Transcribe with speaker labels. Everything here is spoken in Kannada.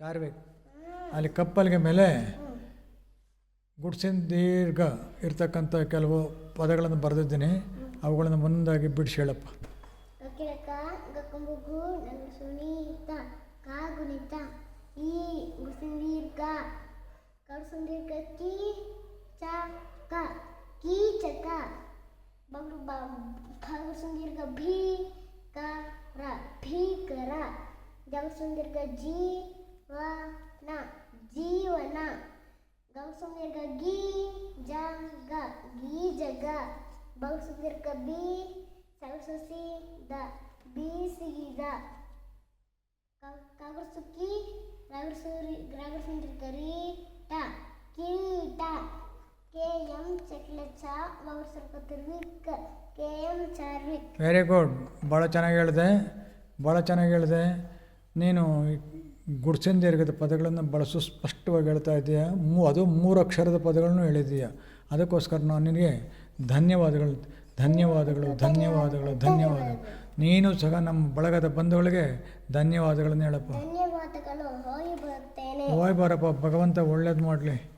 Speaker 1: ಚಾರ್ವಿಕ್ ಅಲ್ಲಿ ಕಪ್ಪಲ್ಗೆ ಮೇಲೆ ಗುಡ್ಸಿನ ದೀರ್ಘ ಇರ್ತಕ್ಕಂಥ ಕೆಲವು ಪದಗಳನ್ನು ಬರೆದಿದ್ದೀನಿ ಅವುಗಳನ್ನು ಮುಂದಾಗಿ ಬಿಡಿಸಿ ಹೇಳಪ್ಪ
Speaker 2: ಕಕ್ಕಿರಕ ಗಕ್ಕಂಬುಗು ನನ್ನ ಸುನೀತ ಕಾ ಗುಣಿತ ಈ ಗುಸಿಂದೀರ್ಘ ಕಡ್ಸುಂದೀರ್ಘ ಕಿ ಚ ಕ ಕೀಚಕ ಬಗ್ಲು ಭಗಸುಂದೀರ್ಘ ಭೀ ಕ ರ ಭೀಕರ ಜಗಸುಂದೀರ್ಘ ಜೀ ವ ನ ಜೀವನ ಗೌಸುಂದೀರ್ಘ ಗೀ ಜಗ ಗೀ ಜಗ. ಬೌಸುಂದೀರ್ಘ ಬಿ ಸರಸ್ವತಿ ದ ಬೀಸಿದ ಕಾಗರ್ಸುಕ್ಕಿ ರಾಗರ್ಸೂರಿ ರಾಗರ್ಸುಂದೀರ್ಘ ಟ ಕಿರೀಟ ಕೆ, ಎಂ ಚಕ್ಲಚ ಸ್ವಲ್ಪ ತಿರ್ವಿಕ್. K, M, Charvik.
Speaker 1: Very good ಭಾಳ ಚೆನ್ನಾಗಿ ಹೇಳಿದೆ. ಭಾಳ ಚೆನ್ನಾಗಿ ಹೇಳಿದೆ. ನೀನು ಗುಡ್ಸಿನ ದೀರ್ಘದ ಪದಗಳನ್ನು ಬಳಸೋ ಸ್ಪಷ್ಟವಾಗಿ ಹೇಳ್ತಾ ಇದ್ದೀಯಾ ಮೂ ಅದು ಮೂರು ಅಕ್ಷರದ ಪದಗಳನ್ನು ಹೇಳಿದೀಯ? ಅದಕ್ಕೋಸ್ಕರ ನಾನು ನಿನಗೆ ಧನ್ಯವಾದಗಳು ಧನ್ಯವಾದಗಳು ಧನ್ಯವಾದಗಳು ಧನ್ಯವಾದಗಳು. ನೀನು ಸಹ ನಮ್ಮ ಬಳಗದ ಬಂಧುಗಳಿಗೆ ಧನ್ಯವಾದಗಳನ್ನು ಹೇಳಪ್ಪ. ಹೋಯ್ ಬಾರಪ್ಪ ಭಗವಂತ ಒಳ್ಳೇದು ಮಾಡಲಿ.